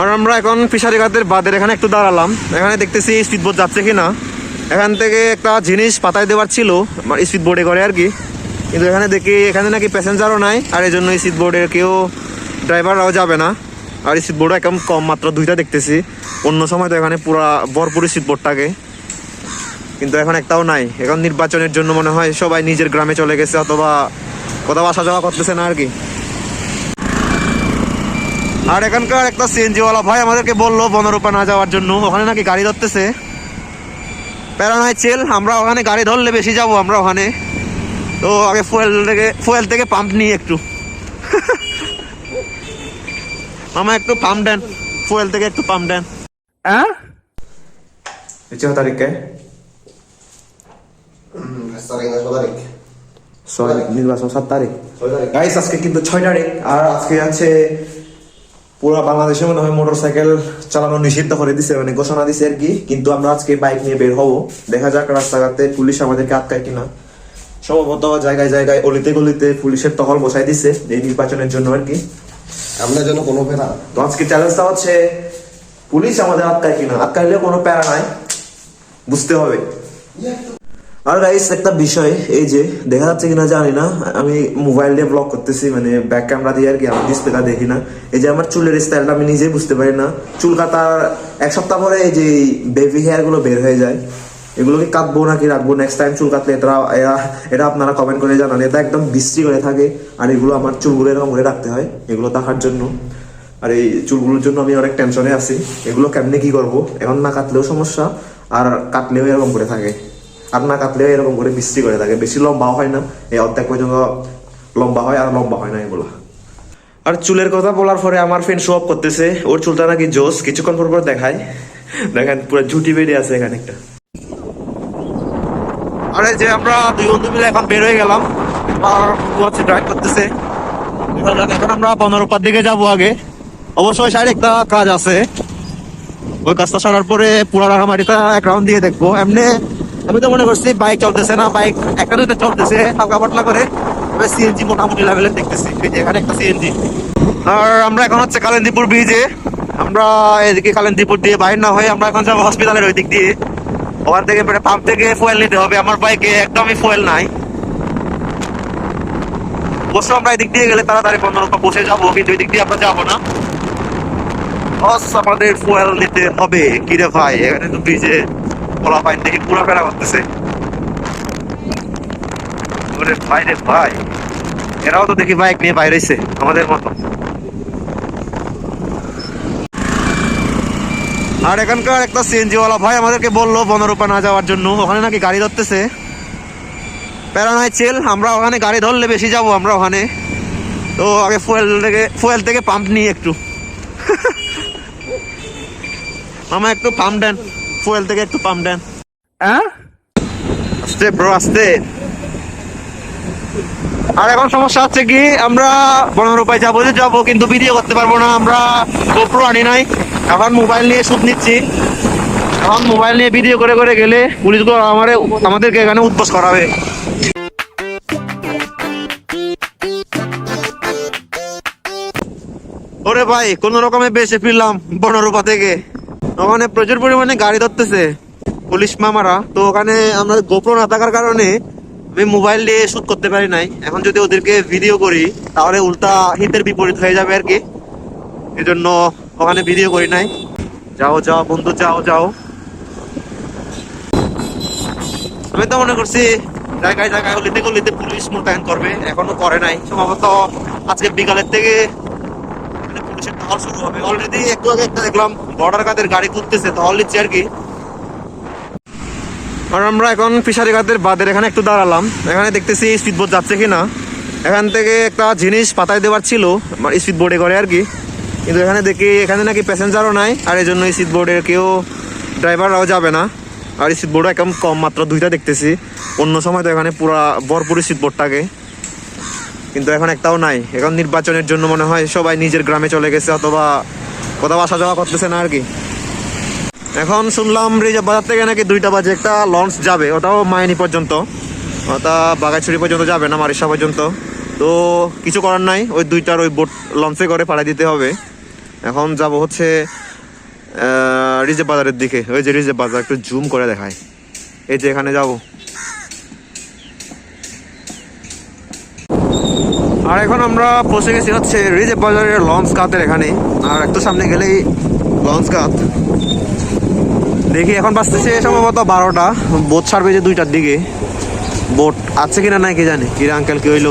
আর আমরা এখন ফিশারি ঘাটের বাদের এখানে একটু দাঁড়ালাম। এখানে দেখতেছি স্পিড বোট যাচ্ছে কি না এখান থেকে একটা জিনিস পাতায় দেওয়ার ছিল স্পিড বোর্ডে করে আর কি। কিন্তু এখানে দেখি এখানে নাকি প্যাসেঞ্জারও নাই, আর এই জন্য স্পিড বোর্ডের কেউ ড্রাইভাররাও যাবে না। আর স্পিড বোর্ডও একদম কম, মাত্র দুইটা দেখতেছি। অন্য সময় তো এখানে পুরা ভরপুর স্পিড বোর্ডটাকে কিন্তু এখন একটাও নাই। এখন নির্বাচনের জন্য মনে হয় সবাই নিজের গ্রামে চলে গেছে, অথবা কোথাও আসা যাওয়া করতেছে না আর কি। আর এখানকার একটা সিএনজি ওয়ালা ভাই আমাদেরকে বলল বনরূপা না যাওয়ার জন্য। ওখানে নাকি গাড়ি ধরতেছে। প্যারা নয় চেল আমরা ওখানে গাড়ি ধরলে বেশি যাব আমরা ওখানে। তো আগে ফুয়েল থেকে ফুয়েল থেকে পাম্প নিই একটু। মামা একটু পাম্প দেন। ফুয়েল থেকে একটু পাম্প দেন। হ্যাঁ? ছ তারিখে ছয় নির্বাচন সাত তারিখ। গাইস আজকে কিন্তু ছয় তারিখ আর আজকে আছে পুরা বাংলাদেশে মনে হয় মোটর সাইকেল চালানো নিষিদ্ধ করে দিছে মানে ঘোষণা দিছে আর কি। কিন্তু আমরা আজকে বাইক নিয়ে বের হব। দেখা যাক রাস্তাঘাটে পুলিশ আমাদেরকে আটকায় কিনা। সম্ভবত জায়গায় জায়গায় অলিতে গলিতে পুলিশের টহল বসাই দিছে এই নির্বাচনের জন্য আর কি। আমরা যেন কোনো ফেরা তো আজকে চ্যালেঞ্জটা হচ্ছে পুলিশ আমাদের আটকায় কিনা? আটকাইলে কোনো প্যারা নাই। বুঝতে হবে। আর গাইস একটা বিষয়, এই যে দেখা যাচ্ছে কিনা জানি না, আমি মোবাইল দিয়ে ব্লগ করতেছি মানে ব্যাক ক্যামেরা দিয়ে আর কি, আমার ডিসপ্লেটা দেখি না। এই যে আমার চুলের স্টাইলটা আমি নিজেই বুঝতে পারি না। চুল কাটার এক সপ্তাহ পরে এই যে বেবি হেয়ারগুলো বের হয়ে যায়। এগুলোকে কাটবো নাকি রাখব? নেক্সট টাইম চুল কাটলে এটা এরা, এটা আপনারা কমেন্ট করে জানান। এটা একদম বিশ্রী করে থাকে, আর এগুলো আমার চুলগুলো এরকম করে রাখতে হয়, এগুলো দেখার জন্য। আর এই চুলগুলোর জন্য আমি অনেক টেনশনে আছি। এগুলো কেমনে কি করব? এখন না কাটলেও সমস্যা, আর কাটলেও এরকম করে থাকে। আর না কাটলেও এরকম করে বিশ্রী করে থাকে। বেশি লম্বা হয় না, এই অর্ধেক পর্যন্ত লম্বা হয় আর লম্বা হয় না এগুলো আর চুলের কথা বলার পরে আমার ফ্রেন্ড শো অফ করতেছে। ওর চুলটা নাকি জোস, কিছুক্ষণ পর পর দেখায়। দেখেন, পুরো ঝুটি বেরিয়ে আছে এখানে একটা। আরে যে আমরা দুই বন্ধু মিলে এখন বের হয়ে গেলাম। হচ্ছে ড্রাইভ করতেছে। এখন আমরা পনেরোপার দিকে যাব আগে। অবশ্যই সাইড একটা কাজ আছে। ওই কাজটা সারার পরে পুরা রাঙামাটিটা এক রাউন্ড দিয়ে দেখব। এমনি আমি তো মনে করছি বাইক চলতেছে না বাইক একটা চলতেছে, হালকা পাতলা করে। তবে সিএনজি মোটামুটি লেভেলের দেখতেছি। এই যে এখানে একটা সিএনজি আর আমরা এখন হচ্ছে কালেন্দিপুর ব্রিজে আমরা এদিকে কালেন্দিপুর দিয়ে বাইর না হয়ে আমরা এখন যাব হসপিটালের ওই দিক দিয়ে। ওখান থেকে পাম্প থেকে ফুয়েল নিতে হবে। আমার বাইকে একদমই ফুয়েল নাই। অবশ্য আমরা এদিক দিয়ে গেলে তাড়াতাড়ি পনেরো বসে যাব, কিন্তু এদিক দিয়ে আমরা যাব না। আমাদের ফুয়েল নিতে হবে। কিরে ভাই? এখানে তো ব্রিজে খোলা পাইন দেখি পুরা ফেরা করতেছে ভাই রে ভাই। এরাও তো দেখি বাইক নিয়ে বাইরেছে আমাদের মতো। আর এখানকার একটা সিএনজি ওয়ালা ভাই আমাদেরকে বলল বনরূপা না যাওয়ার জন্য। ওখানে নাকি গাড়ি ধরতেছে। প্যারা নয় চেল আমরা ওখানে গাড়ি ধরলে বেশি যাব আমরা ওখানে। তো আগে ফুয়েল থেকে ফুয়েল থেকে পাম্প নিই একটু। মামা, একটু পাম্প দেন। ফুয়েল থেকে একটু পাম্প দেন। হ্যাঁ আস্তে ব্রো আস্তে। আর এখন সমস্যা হচ্ছে কি আমরা বনরূপায় যাব যে যাব কিন্তু ভিডিও করতে পারব না আমরা গোপ্রো আনি নাই। এখন মোবাইল নিয়ে শুট নিচ্ছি। এখন মোবাইল নিয়ে ভিডিও করে করে গেলে পুলিশগুলো আমারে আমাদেরকে এখানে উদ্বোস করাবে। ওরে ভাই কোন রকমে বেঁচে ফিরলাম বনরূপা থেকে। ওখানে প্রচুর পরিমাণে গাড়ি ধরতেছে, পুলিশ মামারা। তো ওখানে আমরা গোপ্রো না থাকার কারণে আমি মোবাইল দিয়ে শুট করতে পারি নাই। এখন যদি ওদেরকে ভিডিও করি, তাহলে উল্টা হিতের বিপরীত হয়ে যাবে আর কি। এই জন্য ওখানে ভিডিও করি নাই। যাও যাও, বন্ধু, যাও যাও। আমি তো মনে করছি, জায়গায় জায়গায় গলিতে গলিতে পুলিশ মোতায়েন করবে। এখনও করে নাই। সম্ভবত আজকে বিকালের থেকে পুলিশের টহল শুরু হবে। অলরেডি একটু আগে একটা দেখলাম বর্ডার কাদের গাড়ি ঘুরতেছে টহল নিচ্ছে আর কি? আর আমরা এখন ফিশারি ঘাটের বাদের এখানে একটু দাঁড়ালাম। এখানে দেখতেছি স্পিড বোট যাচ্ছে কি না এখান থেকে একটা জিনিস পাতায় দেওয়ার ছিল স্পিড বোর্ডে করে আর কি। কিন্তু এখানে দেখি, এখানে নাকি প্যাসেঞ্জারও নাই, আর এই জন্য স্পিড বোর্ডের কেউ ড্রাইভাররাও যাবে না। আর স্পিড বোর্ডও একদম কম, মাত্র দুইটা দেখতেছি। অন্য সময় তো এখানে পুরা ভরপুর স্পিড বোর্ড থাকে। কিন্তু এখন একটাও নাই। এখন নির্বাচনের জন্য মনে হয় সবাই নিজের গ্রামে চলে গেছে, অথবা কোথাও আসা যাওয়া করতেছে না আর কি। এখন শুনলাম রিজার্ভ বাজার থেকে নাকি দুইটা বাজে একটা লঞ্চ যাবে, ওটাও মাইনি পর্যন্ত। ওটা বাগাইছড়ি পর্যন্ত যাবে না মারিসা পর্যন্ত। তো কিছু করার নাই, ওই দুইটার ওই বোট লঞ্চে করে পাড়ায় দিতে হবে। এখন যাব হচ্ছে রিজার্ভ বাজারের দিকে। ওই যে রিজার্ভ বাজার, একটু জুম করে দেখায়। এই যে এখানে যাব। আর এখন আমরা পৌঁছে গেছি হচ্ছে রিজে বাজারের লঞ্চ কাতের এখানে। আর একটু সামনে গেলেই লঞ্চ কাত। দেখি, এখন বাঁচতেছে সম্ভবত বারোটা। বোট ছাড়বে যে দুইটার দিকে। বোট আছে কিনা নাই কে জানে। কিরা আঙ্কেল কি হইল?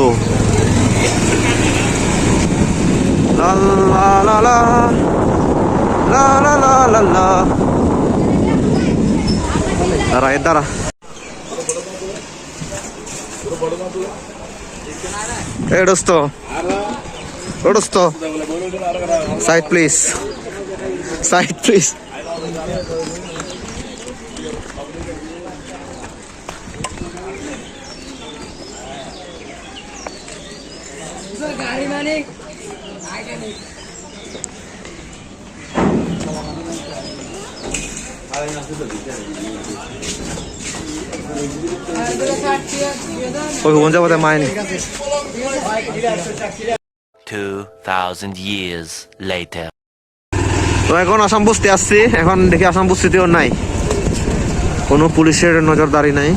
দাঁড়া এর দাঁড়া। এ দোস্ত। ও দোস্ত। সাইড প্লিজ সাইড প্লিজ গাড়ি মাইনে। 2,000 years later. তো এখন আসাম বস্তি আসছি। এখন দেখি আসাম বস্তিতেও নাই। কোনো পুলিশের নজরদারি নাই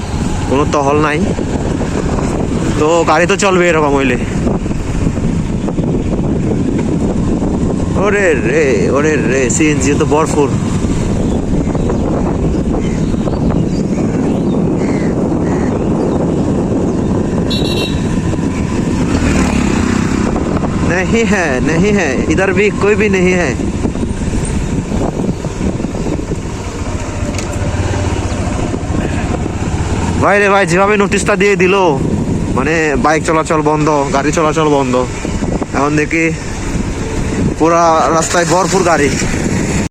কোনো টহল নাই। তো গাড়ি তো চলবে এরকম হইলে। ওরে রে ওরে রে সিএনজি তো বরফুর नहीं है नहीं है इधर भी कोई भी नहीं है ভাই রে ভাই যেভাবে নোটিশটা দিয়ে দিল মানে বাইক চলাচল বন্ধ গাড়ি চলাচল বন্ধ এখন দেখি পুরা রাস্তায় ভরপুর গাড়ি